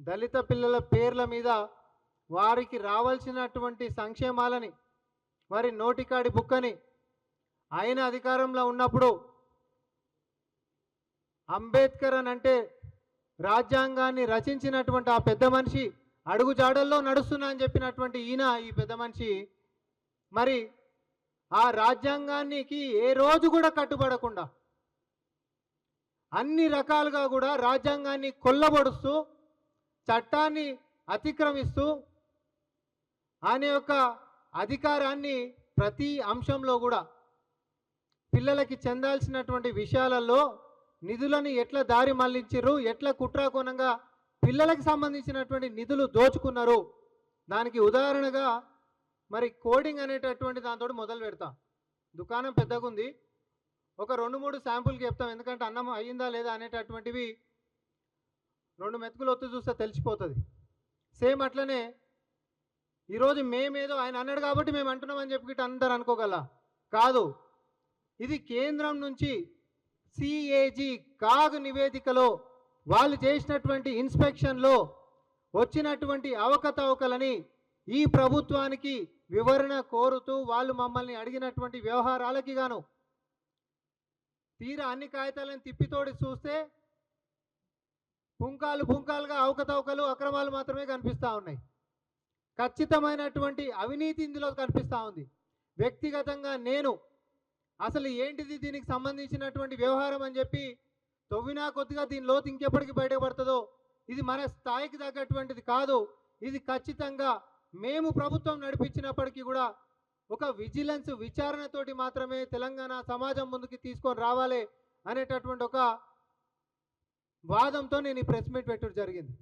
దళిత పిల్లల పేర్ల మీద వారికి రావాల్సినటువంటి సంక్షేమాలని వారి నోటికాడి బుక్కని ఆయన అధికారంలో ఉన్నప్పుడు అంబేద్కర్ అని అంటే రాజ్యాంగాన్ని రచించినటువంటి ఆ పెద్ద మనిషి అడుగుజాడల్లో నడుస్తున్నా అని చెప్పినటువంటి ఈయన ఈ పెద్ద మనిషి. మరి ఆ రాజ్యాంగానికి ఏ రోజు కూడా కట్టుబడకుండా అన్ని రకాలుగా కూడా రాజ్యాంగాన్ని కొల్లబడుస్తూ చట్టాన్ని అతిక్రమిస్తూ ఆయన యొక్క అధికారాన్ని ప్రతి అంశంలో కూడా పిల్లలకి చెందాల్సినటువంటి విషయాలలో నిధులను ఎట్లా దారి మళ్ళించారు ఎట్లా కుట్రాకోణంగా పిల్లలకి సంబంధించినటువంటి నిధులు దోచుకున్నారు. దానికి ఉదాహరణగా మరి కోడింగ్ అనేటటువంటి దాంతో మొదలు పెడతాం. దుకాణం పెద్దగా ఉంది ఒక రెండు మూడు శాంపుల్కి చెప్తాం. ఎందుకంటే అన్నం అయ్యిందా లేదా అనేటటువంటివి రెండు మెతుకులు ఒత్తి చూస్తే తెలిసిపోతుంది. సేమ్ అట్లనే ఈరోజు మేమేదో ఆయన అన్నాడు కాబట్టి మేము అంటున్నామని చెప్పి అందరు అనుకోగల. కాదు ఇది కేంద్రం నుంచి సిఏజీ కాగ్ నివేదికలో వాళ్ళు చేసినటువంటి ఇన్స్పెక్షన్లో వచ్చినటువంటి అవకతవకలని ఈ ప్రభుత్వానికి వివరణ కోరుతూ వాళ్ళు మమ్మల్ని అడిగినటువంటి వ్యవహారాలకి గాను తీరా అన్ని కాగితాలను తిప్పితోడి చూస్తే పుంకాలు పుంకాలుగా అవకతవకలు అక్రమాలు మాత్రమే కనిపిస్తూ ఉన్నాయి. ఖచ్చితమైనటువంటి అవినీతి ఇందులో కనిపిస్తూ ఉంది. వ్యక్తిగతంగా నేను అసలు ఏంటిది దీనికి సంబంధించినటువంటి వ్యవహారం అని చెప్పి తవ్వినా కొద్దిగా దీని లోతు ఇంకెప్పటికి బయటపడుతుందో ఇది మన స్థాయికి తగ్గటువంటిది కాదు. ఇది ఖచ్చితంగా మేము ప్రభుత్వం నడిపించినప్పటికీ కూడా ఒక విజిలెన్స్ విచారణతోటి మాత్రమే తెలంగాణ సమాజం ముందుకి తీసుకొని రావాలి అనేటటువంటి ఒక వాదంతో నేను ఈ ప్రెస్ మీట్ పెట్టడం జరిగింది.